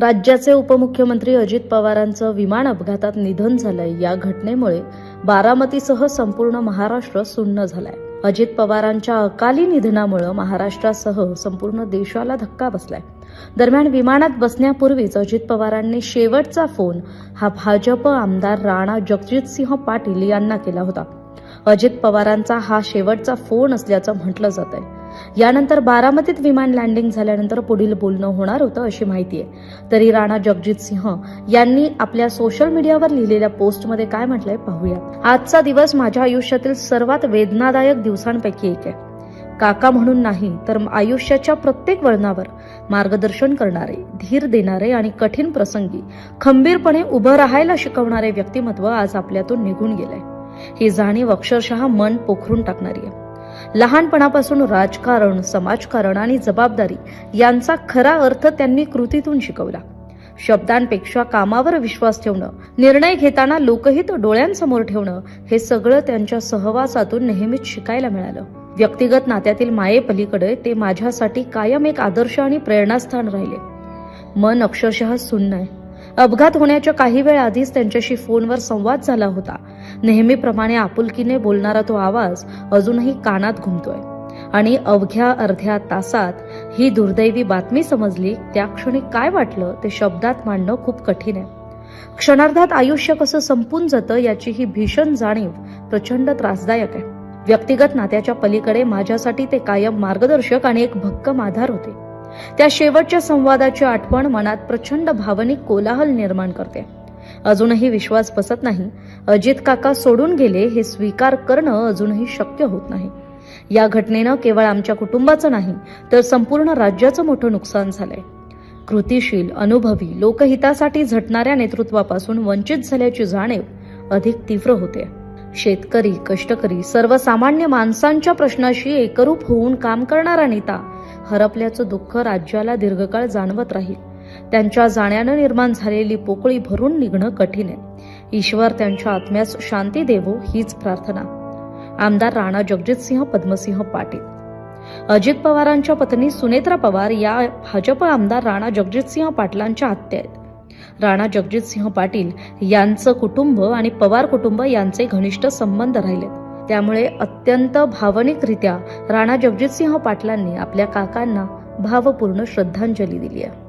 राज्याचे उपमुख्यमंत्री अजित पवारांचं विमान अपघातात निधन झालंय. या घटनेमुळे बारामतीसह संपूर्ण महाराष्ट्र सुन्न झालाय. अजित पवारांच्या अकाली निधनामुळे महाराष्ट्रासह संपूर्ण देशाला धक्का बसलाय. दरम्यान विमानात बसण्यापूर्वीच अजित पवारांनी शेवटचा फोन हा भाजप आमदार राणा जगजितसिंह पाटील यांना केला होता. अजित पवारांचा हा शेवटचा फोन असल्याचं म्हटलं जात आहे यानंतर बारामतीत विमान लँडिंग झाल्यानंतर पुढील बोलणं होणार होतं अशी माहिती आहे. तरी राणा जगजित सिंह यांनी आपल्या सोशल मीडियावर लिहिलेल्या पोस्टमध्ये काय म्हटलंय पाहूया आजचा दिवस माझ्या आयुष्यातील सर्वात वेदनादायक दिवसांपैकी एक आहे. काका म्हणून नाही तर आयुष्याच्या प्रत्येक वळणावर मार्गदर्शन करणारे धीर देणारे आणि कठीण प्रसंगी खंबीरपणे उभं राहायला शिकवणारे व्यक्तिमत्व आज आपल्यातून निघून गेलंय. ही जाणीव अक्षरशः मन पोखरून टाकणारी आहे. लहानपणापासून राजकारण समाजकारण आणि जबाबदारी यांचा खरा अर्थ त्यांनी कृतीतून शिकवला. शब्दांपेक्षा कामावर विश्वास ठेवणं निर्णय घेताना लोकहित डोळ्यांसमोर ठेवणं हे सगळं त्यांच्या सहवासातून नेहमीच शिकायला मिळालं. व्यक्तिगत नात्यातील मायेपलीकडे ते माझ्यासाठी कायम एक आदर्श आणि प्रेरणास्थान राहिले. मन अक्षरशः सुन्न आहे. अपघात होण्याच्या काही वेळ आधीच त्यांच्याशी फोनवर संवाद झाला होता. नेहमीप्रमाणे आपुलकीने बोलणारा तो आवाज अजूनही कानात घुमतोय. आणि अवघ्या अर्ध्या तासात ही दुर्दैवी बातमी समजली त्या क्षणी काय वाटलं ते शब्दात मांडणं खूप कठीण आहे. क्षणार्धात आयुष्य कसं संपून जातं याची ही भीषण जाणीव प्रचंड त्रासदायक आहे. व्यक्तिगत नात्याच्या पलीकडे माझ्यासाठी ते कायम मार्गदर्शक आणि एक भक्कम आधार होते. त्या शेवटच्या संवादाची आठवण मनात प्रचंड भावनिक कोलाहल निर्माण करते. अजूनही विश्वास बसत नाही. अजित काका सोडून गेले हे स्वीकार करणं अजूनही शक्य होत नाही. या घटनेनं केवळ आमच्या कुटुंबाचं नाही तर संपूर्ण राज्याचं मोठं नुकसान झालंय. कृतीशील अनुभवी लोकहितासाठी झटणाऱ्या नेतृत्वापासून वंचित झाल्याची जाणीव अधिक तीव्र होते. शेतकरी कष्टकरी सर्वसामान्य माणसांच्या प्रश्नाशी एकरूप होऊन काम करणारा नेता हरपल्याचं दुःख राज्याला दीर्घकाळ जाणवत राहील. त्यांच्या जाण्यानं निर्माण झालेली पोकळी भरून निघणं कठीण आहे. ईश्वर त्यांच्या आत्म्यास शांती देवो हीच प्रार्थना. आमदार राणा जगजितसिंह पद्मसिंह पाटील. अजित पवारांच्या पत्नी सुनेत्रा पवार या भाजप आमदार राणा जगजितसिंह पाटलांच्या आत्या आहेत. राणा जगजितसिंह पाटील यांचं कुटुंब आणि पवार कुटुंब यांचे घनिष्ठ संबंध राहिलेत. त्यामुळे अत्यंत भावनिकरित्या राणा जगजितसिंह पाटलांनी आपल्या काकांना भावपूर्ण श्रद्धांजली दिली आहे.